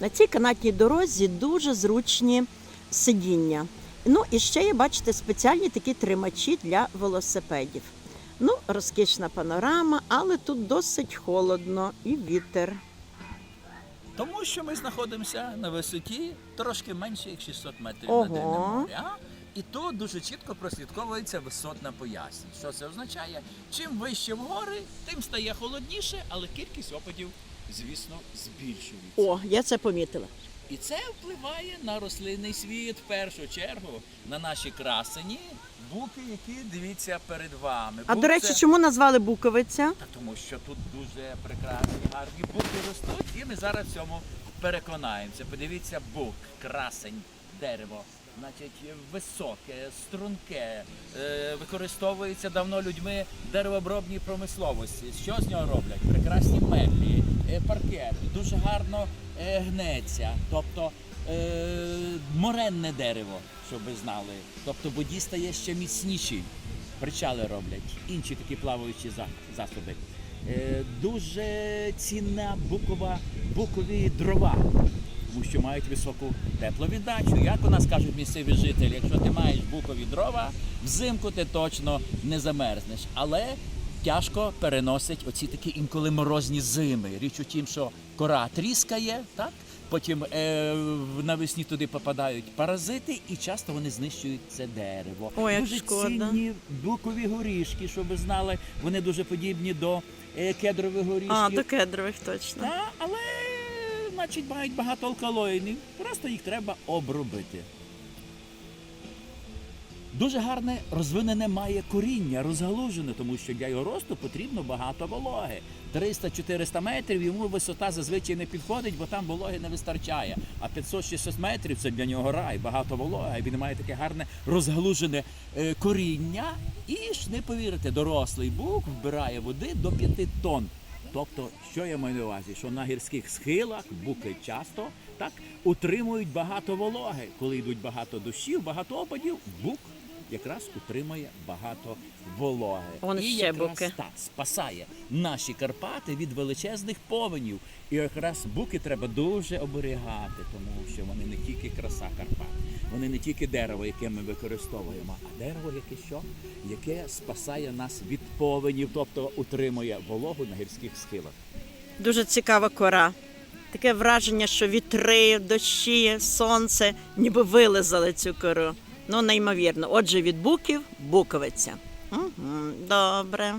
На цій канатній дорозі дуже зручні сидіння. Ну і ще є, бачите, спеціальні такі тримачі для велосипедів. Ну, розкішна панорама, але тут досить холодно і вітер. Тому що ми знаходимося на висоті трошки менше як 600 метрів Ого. над рівнем моря. І тут дуже чітко прослідковується висотна поясність. Що це означає? Чим вище в гори, тим стає холодніше, але кількість опадів, звісно, збільшується. О, я це помітила. І це впливає на рослинний світ в першу чергу, на наші красені, буки, які дивіться перед вами. А Бук до речі, це- чому назвали Буковиця? Та тому що тут дуже прекрасні гарні буки ростуть, і ми зараз в цьому переконаємося. Подивіться, бук, красень, дерево. Значить, високе, струнке, е, використовується давно людьми в деревообробній промисловості. Що з нього роблять? Прекрасні меблі, е, паркет, дуже гарно е, гнеться. Тобто е, моренне дерево, щоб ви знали. Тобто воді стає ще міцніший причали роблять, інші такі плаваючі засоби. Е, дуже цінна букова, букові дрова, тому що мають високу тепловіддачу. Як у нас кажуть місцеві жителі, якщо ти маєш букові дрова, взимку ти точно не замерзнеш. Але тяжко переносить оці такі інколи морозні зими. Річ у тім, що кора тріскає, так? Потім е, навесні туди попадають паразити, і часто вони знищують це дерево. Ой, як Дуже шкода. цінні букові горішки, щоб ви знали, вони дуже подібні до е, кедрових горішків. А, до кедрових точно. Та, але, значить, мають багато алкалоїдів. Просто їх треба обробити. Дуже гарне розвинене має коріння, розгалужене, тому що для його росту потрібно багато вологи. 300-400 метрів йому висота зазвичай не підходить, бо там вологи не вистачає. А 500-600 метрів це для нього рай, багато вологи. Він має таке гарне розгалужене е, коріння. І ж не повірите, дорослий бук вбирає води до 5 тонн. Тобто, що я маю на увазі, що на гірських схилах буки часто так утримують багато вологи. Коли йдуть багато дощів, багато опадів, бук якраз утримує багато вологи. Он І ще якраз, буки. так, спасає наші Карпати від величезних повенів. І якраз буки треба дуже оберігати, тому що вони не тільки краса Карпат, вони не тільки дерево, яке ми використовуємо, а дерево, яке що? Яке спасає нас від повенів, тобто утримує вологу на гірських схилах. Дуже цікава кора. Таке враження, що вітри, дощі, сонце ніби вилизали цю кору. Ну, неймовірно. Отже, від буків буковиця. Угу, добре.